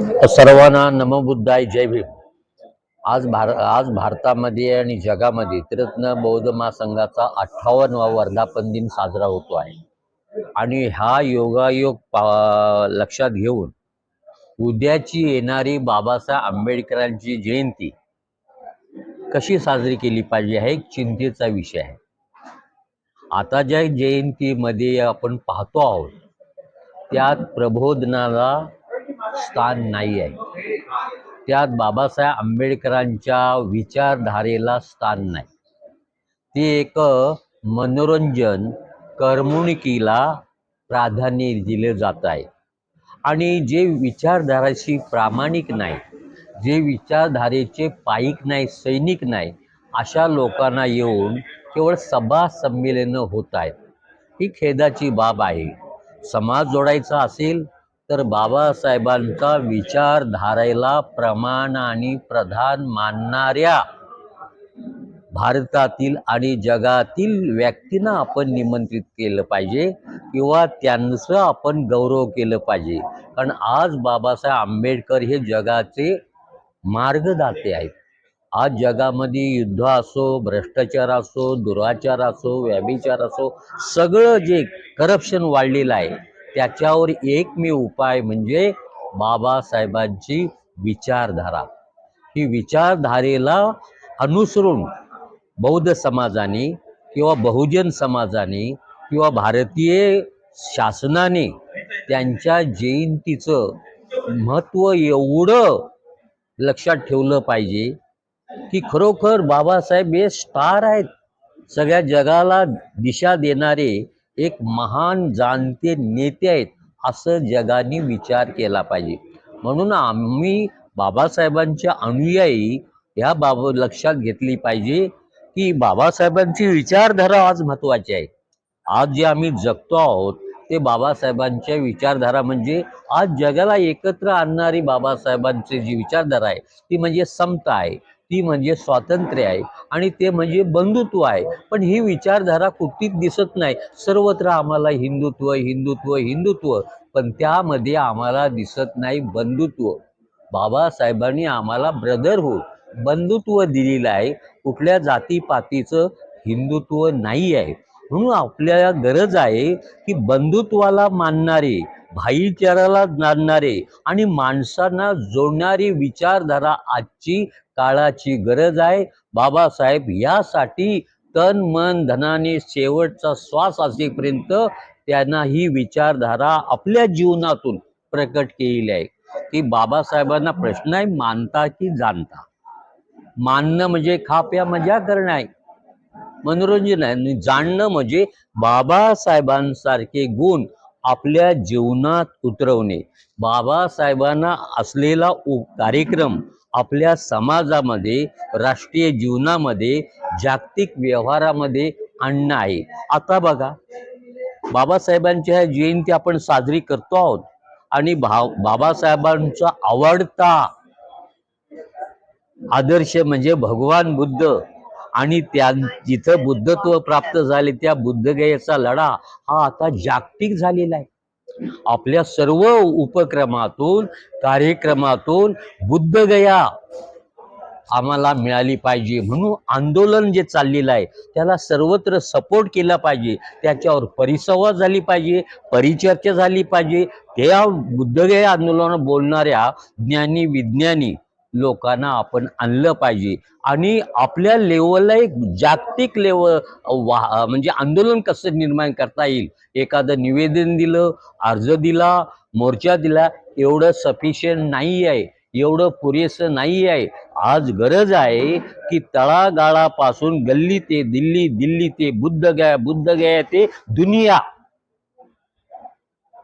सर्वांना नमबुद्धाय जय भीम. आज भार आज भारतामध्ये आणि जगामध्ये त्रिरत्न बौद्ध महासंघाचा अठ्ठावन्नवा वर्धापन दिन साजरा होतो आहे. आणि हा योगायोग पा लक्षात घेऊन उद्याची येणारी बाबासाहेब आंबेडकरांची जयंती कशी साजरी केली पाहिजे हा एक चिंतेचा विषय आहे. आता ज्या जयंतीमध्ये आपण पाहतो आहोत त्यात प्रबोधनाला स्थान नाही आहे. त्यात बाबासाहेब आंबेडकरांच्या विचारधारेला स्थान नाही. ते एक मनोरंजन करमणुकीला प्राधान्य दिले जात आहे. आणि जे विचारधाराशी प्रामाणिक नाही जे विचारधारेचे पाईक नाही सैनिक नाही अशा लोकांना येऊन केवळ सभा संमेलनं होत आहेत. ही खेदाची बाब आहे. समाज जोडायचा असेल तर बाबासाहेबांचा विचारधारेला प्रमाण आणि प्रधान मानणाऱ्या भारतातील आणि जगातील व्यक्तींना आपण निमंत्रित केलं पाहिजे किंवा त्यांचं आपण गौरव केलं पाहिजे. कारण आज बाबासाहेब आंबेडकर हे जगाचे मार्गदाते आहेत. आज जगामध्ये युद्ध असो भ्रष्टाचार असो दुराचार असो व्याभिचार असो सगळं जे करप्शन वाढलेलं आहे त्याच्यावर एकमेव उपाय म्हणजे बाबासाहेबांची विचारधारा. ही विचारधारेला अनुसरून बौद्ध समाजाने किंवा बहुजन समाजाने किंवा भारतीय शासनाने त्यांच्या जयंतीचं महत्त्व एवढं लक्षात ठेवलं पाहिजे की खरोखर बाबासाहेब हे स्टार आहेत. सगळ्या जगाला दिशा देणारे एक महान जाणते नेते आहेत असं जगाने विचार केला पाहिजे. म्हणून आम्ही बाबासाहेबांच्या अनुयायी ह्या बाब लक्षात घेतली पाहिजे की बाबासाहेबांची विचारधारा आज महत्त्वाची आहे. आज जे आम्ही जगतो आहोत ते बाबासाहेबांच्या विचारधारा म्हणजे आज जगाला एकत्र आणणारी बाबासाहेबांची जी विचारधारा आहे ती म्हणजे समता आहे. ती म्हणजे स्वातंत्र्य आहे आणि ते म्हणजे बंधुत्व आहे. पण ही विचारधारा कुठलीच दिसत नाही. सर्वत्र आम्हाला हिंदुत्व हिंदुत्व हिंदुत्व. पण त्यामध्ये आम्हाला दिसत नाही बंधुत्व. बाबासाहेबांनी आम्हाला ब्रदरहूड हो, बंधुत्व दिलेलं आहे. कुठल्या जातीपातीचं हिंदुत्व नाही आहे. म्हणून आपल्याला गरज आहे की बंधुत्वाला मानणारे भाईचाराला जाणणारे आणि माणसांना जोडणारी विचारधारा आजची काळाची गरज आहे. बाबासाहेब यासाठी तन मन धनाने शेवटचा श्वास असेपर्यंत त्यांना ही विचारधारा आपल्या जीवनातून प्रकट केलेली आहे. की बाबासाहेबांना प्रश्न आहे मानता की जाणता? मानणं म्हणजे खाप्या मजा करणं आहे. मनोरंजन आहे. जाणणं म्हणजे बाबासाहेबांसारखे गुण आपल्या जीवनात उतरवणे. बाबासाहेबांना असलेला कार्यक्रम आपल्या समाजामध्ये राष्ट्रीय जीवनामध्ये जागतिक व्यवहारामध्ये आणणं आहे. आता बघा बाबासाहेबांच्या ह्या जयंती आपण साजरी करतो आहोत आणि भाव बाबासाहेबांचा आवडता आदर्श म्हणजे भगवान बुद्ध. आणि त्या जिथं बुद्धत्व प्राप्त झाले त्या बुद्धगयेचा लढा हा आता जागतिक झालेला आहे. आपल्या सर्व उपक्रमातून कार्यक्रमातून बुद्धगया आम्हाला मिळाली पाहिजे म्हणून आंदोलन जे चाललेलं आहे त्याला सर्वत्र सपोर्ट केला पाहिजे. त्याच्यावर परिसंवाद झाली पाहिजे परिचर्चा झाली पाहिजे. त्या बुद्धगया आंदोलन बोलणाऱ्या ज्ञानी विज्ञानी लोकांना आपण आणलं पाहिजे. आणि आपल्या लेवलला एक जागतिक लेवल वा म्हणजे आंदोलन कसं निर्माण करता येईल? एखादं निवेदन दिलं अर्ज दिला मोर्चा दिला एवढं सफिशियंट नाही आहे एवढं पुरेसं नाही आहे आज गरज आहे की तळागाळापासून गल्ली ते दिल्ली दिल्ली ते बुद्ध गया बुद्ध गया ते दुनिया.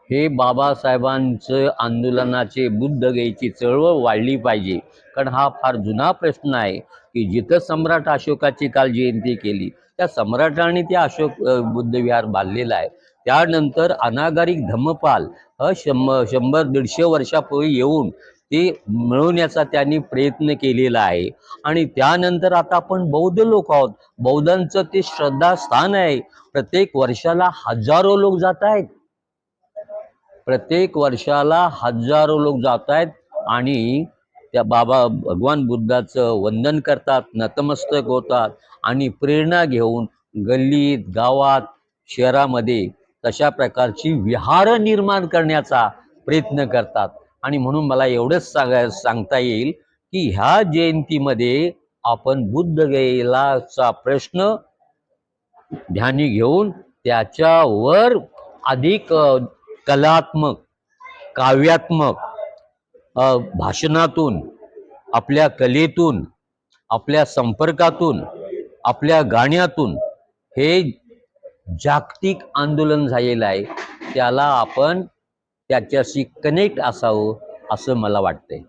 हे बाबासाहेबांचं आंदोलनाचे बुद्धगयेची चळवळ वाढली पाहिजे. कारण हा फार जुना प्रश्न आहे की जिथं सम्राट अशोकाची काल जयंती केली त्या सम्राटाने ते अशोक बुद्धविहार बुद्ध विहार आहे. त्यानंतर अनागारिक धम्मपाल ह शंभर शंभर दीडशे वर्षापूर्वी येऊन ते मिळवण्याचा त्यांनी प्रयत्न केलेला आहे. आणि त्यानंतर आता आपण बौद्ध लोक आहोत. बौद्धांचं ते श्रद्धास्थान आहे. प्रत्येक वर्षाला हजारो लोक जात आहेत. प्रत्येक वर्षाला हजारो लोक जात आहेत आणि त्या बाबा भगवान बुद्धाचं वंदन करतात नतमस्तक होतात आणि प्रेरणा घेऊन गल्लीत गावात शहरामध्ये तशा प्रकारची विहार निर्माण करण्याचा प्रयत्न करतात. आणि म्हणून मला एवढंच सांगाय सांगता येईल की ह्या जयंतीमध्ये आपण बुद्ध गेलाचा प्रश्न ध्यानी घेऊन त्याच्यावर अधिक कलात्मक काव्यात्मक भाषणातून आपल्या कलेतून आपल्या संपर्कातून आपल्या गाण्यातून हे जागतिक आंदोलन झालेलं आहे. त्याला आपण त्याच्याशी कनेक्ट असावं असं मला वाटतंय.